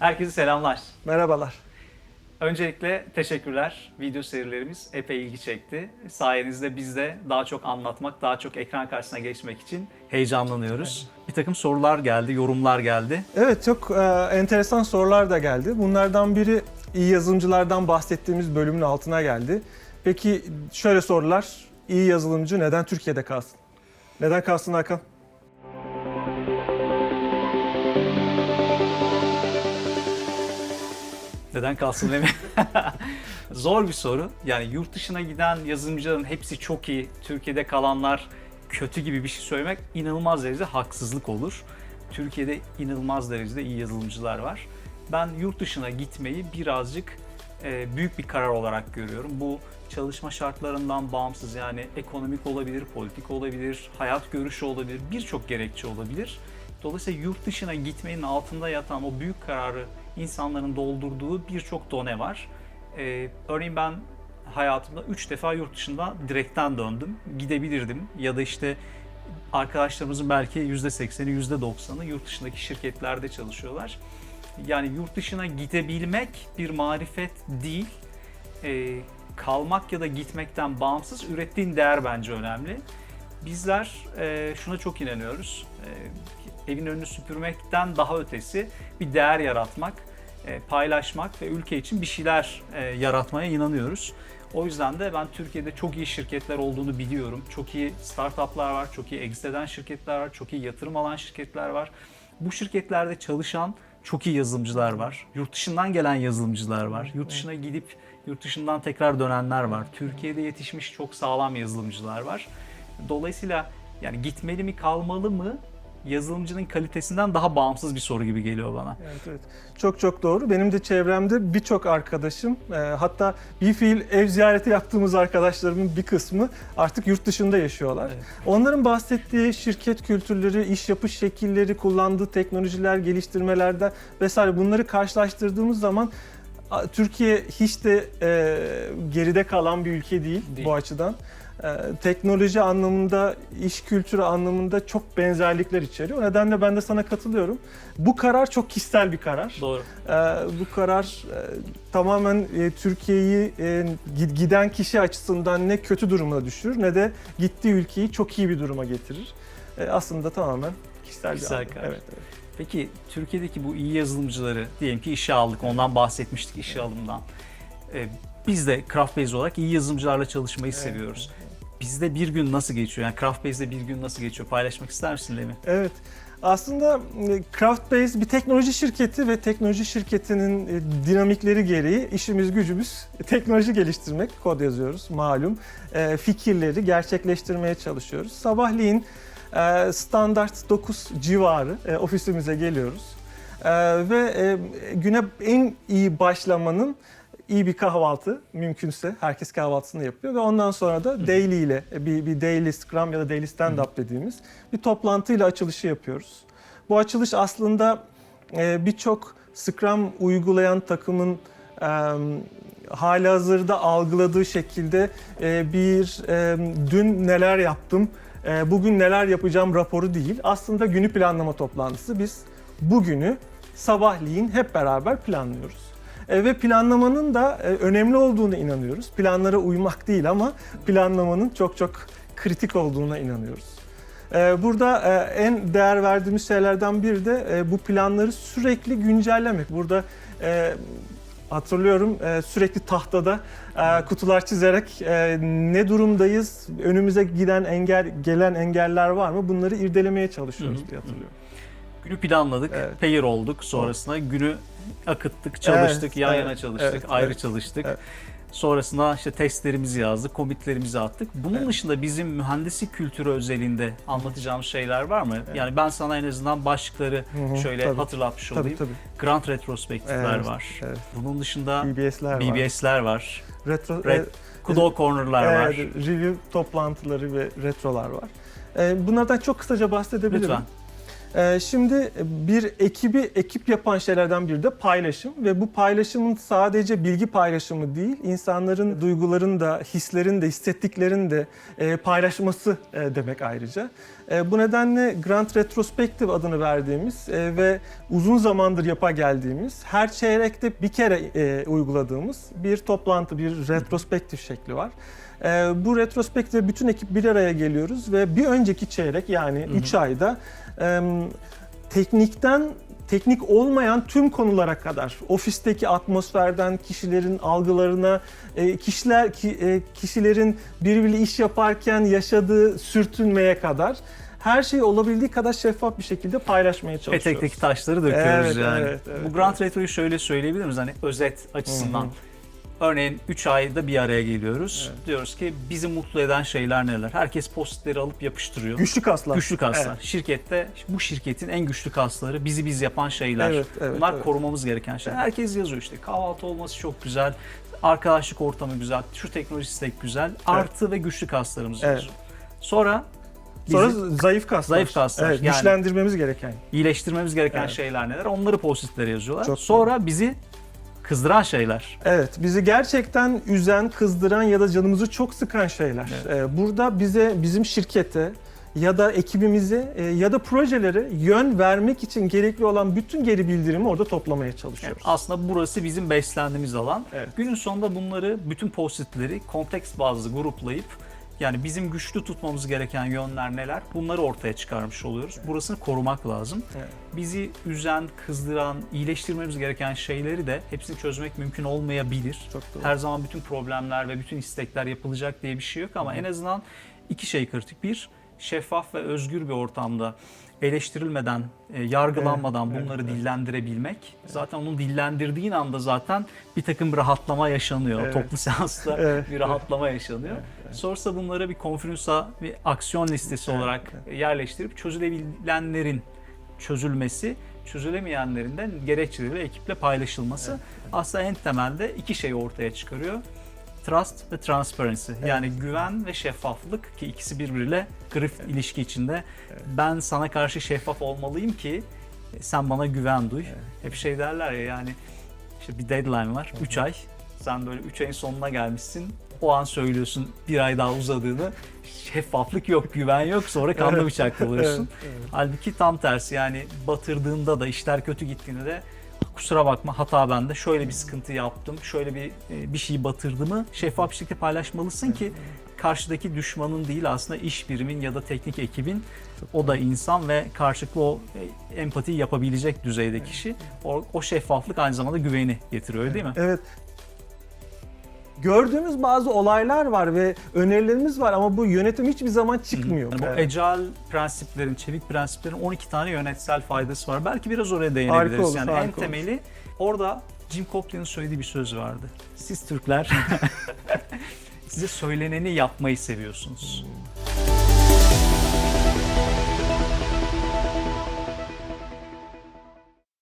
Herkese selamlar. Merhabalar. Öncelikle teşekkürler. Video serilerimiz epey ilgi çekti. Sayenizde biz de daha çok anlatmak, daha çok ekran karşısına geçmek için heyecanlanıyoruz. Bir takım sorular geldi, yorumlar geldi. Evet çok e, enteresan sorular da geldi. Bunlardan biri iyi yazılımcılardan bahsettiğimiz bölümün altına geldi. Peki şöyle sorular. İyi yazılımcı neden Türkiye'de kalsın? Neden kalsın Hakan? Neden kalsın değil mi? Zor bir soru. Yani yurt dışına giden yazılımcıların hepsi çok iyi. Türkiye'de kalanlar kötü gibi bir şey söylemek inanılmaz derecede haksızlık olur. Türkiye'de inanılmaz derecede iyi yazılımcılar var. Ben yurt dışına gitmeyi birazcık e, büyük bir karar olarak görüyorum. Bu çalışma şartlarından bağımsız yani ekonomik olabilir, politik olabilir, hayat görüşü olabilir, birçok gerekçe olabilir. Dolayısıyla yurt dışına gitmenin altında yatan o büyük kararı insanların doldurduğu birçok done var. Ee, örneğin ben hayatımda 3 defa yurt dışında direkten döndüm. Gidebilirdim ya da işte arkadaşlarımızın belki %80'i %90'ı yurt dışındaki şirketlerde çalışıyorlar. Yani yurt dışına gidebilmek bir marifet değil. Ee, kalmak ya da gitmekten bağımsız ürettiğin değer bence önemli. Bizler e, şuna çok inanıyoruz. E, evin önünü süpürmekten daha ötesi bir değer yaratmak, e, paylaşmak ve ülke için bir şeyler e, yaratmaya inanıyoruz. O yüzden de ben Türkiye'de çok iyi şirketler olduğunu biliyorum. Çok iyi startuplar var, çok iyi exit eden şirketler var, çok iyi yatırım alan şirketler var. Bu şirketlerde çalışan çok iyi yazılımcılar var. Yurt dışından gelen yazılımcılar var. Yurt dışına gidip yurt dışından tekrar dönenler var. Türkiye'de yetişmiş çok sağlam yazılımcılar var. Dolayısıyla yani gitmeli mi kalmalı mı yazılımcının kalitesinden daha bağımsız bir soru gibi geliyor bana. Evet, evet. Çok çok doğru. Benim de çevremde birçok arkadaşım, e, hatta bir fiil ev ziyareti yaptığımız arkadaşlarımın bir kısmı artık yurt dışında yaşıyorlar. Evet. Onların bahsettiği şirket kültürleri, iş yapış şekilleri, kullandığı teknolojiler, geliştirmelerde vesaire bunları karşılaştırdığımız zaman Türkiye hiç de e, geride kalan bir ülke değil, Değil. bu açıdan. E, teknoloji anlamında, iş kültürü anlamında çok benzerlikler içeriyor. O nedenle ben de sana katılıyorum. Bu karar çok kişisel bir karar. Doğru. Ee, bu karar e, tamamen e, Türkiye'yi e, gi- giden kişi açısından ne kötü duruma düşürür ne de gittiği ülkeyi çok iyi bir duruma getirir. E, aslında tamamen kişisel, Kişisel bir karar. Evet, evet. Peki Türkiye'deki bu iyi yazılımcıları diyelim ki işe aldık. Ondan bahsetmiştik işe alımdan. Ee, biz de Craftbase olarak iyi yazılımcılarla çalışmayı Evet. seviyoruz. Bizde bir gün nasıl geçiyor? Yani Craftbase'de bir gün nasıl geçiyor? Paylaşmak ister misin Lemi? Evet. Aslında Craftbase bir teknoloji şirketi ve teknoloji şirketinin dinamikleri gereği işimiz gücümüz teknoloji geliştirmek, kod yazıyoruz malum. Fikirleri gerçekleştirmeye çalışıyoruz. Sabahleyin standart 9 civarı e, ofisimize geliyoruz. E, Ve e, güne en iyi başlamanın iyi bir kahvaltı mümkünse herkes kahvaltısını yapıyor ve ondan sonra da daily ile e, bir, bir daily scrum ya da daily stand up dediğimiz bir toplantıyla açılışı yapıyoruz. Bu açılış aslında birçok scrum uygulayan takımın halihazırda algıladığı şekilde bir dün neler yaptım, bugün neler yapacağım raporu değil. Aslında günü planlama toplantısı. Biz bugünü sabahleyin hep beraber planlıyoruz. E, ve planlamanın da e, önemli olduğunu inanıyoruz. Planlara uymak değil ama planlamanın çok çok kritik olduğuna inanıyoruz. E, Burada e, en değer verdiğimiz şeylerden biri de e, bu planları sürekli güncellemek. Burada hatırlıyorum e, sürekli tahtada e, kutular çizerek e, ne durumdayız, önümüze giden engel gelen engeller var mı bunları irdelemeye çalışıyoruz diye hatırlıyorum. Günü planladık, Evet. pair olduk. Sonrasında günü akıttık, çalıştık, Evet, yan evet, yana çalıştık, evet, ayrı evet, çalıştık. evet. Sonrasında işte testlerimizi yazdık, commitlerimizi attık. Bunun Evet. dışında bizim mühendislik kültürü özelinde anlatacağımız şeyler var mı? Yani ben sana en azından başlıkları Hı hı, şöyle tabii. hatırlatmış Tabii olayım. tabii. Grant retrospektifler Evet, var. evet. Bunun dışında BBS'ler var. BBS'ler var. Retro, Red- Kudo corner'lar var. Evet, review toplantıları ve retrolar var. Ee, bunlardan çok kısaca bahsedebilirim. Lütfen. Ee, şimdi bir ekibi ekip yapan şeylerden biri de paylaşım ve bu paylaşımın sadece bilgi paylaşımı değil, insanların duygularını da, hislerini de, hissettiklerini de e, paylaşması e, demek ayrıca. E, bu nedenle Grand Retrospective adını verdiğimiz ve uzun zamandır yapa geldiğimiz, her çeyrekte bir kere uyguladığımız bir toplantı, bir retrospektif şekli var. E, bu retrospektifte bütün ekip bir araya geliyoruz ve bir önceki çeyrek yani 3 ayda teknikten teknik olmayan tüm konulara kadar ofisteki atmosferden kişilerin algılarına e, kişiler ki- e, kişilerin birbiriyle iş yaparken yaşadığı sürtünmeye kadar her şeyi olabildiği kadar şeffaf bir şekilde paylaşmaya çalışıyoruz. Etekteki taşları döküyoruz Evet, yani. evet, evet, Bu Grand Retro'yu şöyle söyleyebilir miyiz? Hani özet açısından. Hı hı. Örneğin 3 ayda bir araya geliyoruz. Diyoruz ki bizi mutlu eden şeyler neler? Herkes postitleri alıp yapıştırıyor. Güçlü kaslar. Güçlü kaslar. Evet. Şirkette bu şirketin en güçlü kasları bizi biz yapan şeyler. Evet, evet, Bunlar evet. korumamız gereken şeyler. Herkes yazıyor işte kahvaltı olması çok güzel, arkadaşlık ortamı güzel, şu teknoloji stack güzel, artı ve güçlü kaslarımız Evet. yazıyor. Sonra Sonra zayıf kaslar. Zayıf kaslar, Evet, yani- güçlendirmemiz gereken. iyileştirmemiz gereken Evet. şeyler neler? Onları postitlere yazıyorlar. Çok Sonra bizi kızdıran şeyler. Evet, bizi gerçekten üzen, kızdıran ya da canımızı çok sıkan şeyler. Ee, Burada bize, bizim şirkete ya da ekibimize e, ya da projelere yön vermek için gerekli olan bütün geri bildirimi orada toplamaya Yani çalışıyoruz. aslında burası bizim beslendiğimiz alan. Evet. Günün sonunda bunları bütün postitleri konteks bazlı gruplayıp yani bizim güçlü tutmamız gereken yönler neler? Bunları ortaya çıkarmış oluyoruz. Burasını korumak lazım. Evet. Bizi üzen, kızdıran, iyileştirmemiz gereken şeyleri de hepsini çözmek mümkün olmayabilir. Çok doğru. Her zaman bütün problemler ve bütün istekler yapılacak diye bir şey yok ama en azından iki şey kritik. Bir, şeffaf ve özgür bir ortamda eleştirilmeden, e, yargılanmadan Evet, bunları evet, dillendirebilmek. Zaten onu dillendirdiğin anda zaten bir takım bir rahatlama yaşanıyor. Evet. Toplu seansta Evet, bir rahatlama yaşanıyor. Sonrasında bunları bir konferansa bir aksiyon listesi Evet, olarak yerleştirip çözülebilenlerin çözülmesi, çözülemeyenlerin de gerekçeleriyle ekiple paylaşılması aslında en temelde iki şeyi ortaya çıkarıyor. Trust ve transparency. Yani güven ve şeffaflık ki ikisi birbiriyle grift ilişki içinde. Ben sana karşı şeffaf olmalıyım ki sen bana güven duy. Hep şey derler ya yani işte bir deadline var 3 ay. Sen böyle 3 ayın sonuna gelmişsin. O an söylüyorsun bir ay daha uzadığını. Şeffaflık yok, güven yok. Sonra kanlı Evet. bıçakla oluyorsun. Evet, evet. Halbuki tam tersi yani batırdığında da işler kötü gittiğinde de kusura bakma hata bende şöyle bir sıkıntı yaptım şöyle bir e, bir şeyi batırdığımı şeffaf bir şekilde paylaşmalısın ki karşıdaki düşmanın değil aslında iş birimin ya da teknik ekibin o da insan ve karşılıklı o e, empatiyi yapabilecek düzeyde kişi o, o şeffaflık aynı zamanda güveni getiriyor değil mi? Evet. Gördüğümüz bazı olaylar var ve önerilerimiz var ama bu yönetim hiçbir zaman çıkmıyor. Yani bu Evet. agile prensiplerin, çevik prensiplerin 12 tane yönetsel faydası var. Belki biraz oraya Harika değinebiliriz. olur, yani en harika olur. temeli orada Jim Cocklay'ın söylediği bir söz vardı. Siz Türkler size söyleneni yapmayı seviyorsunuz.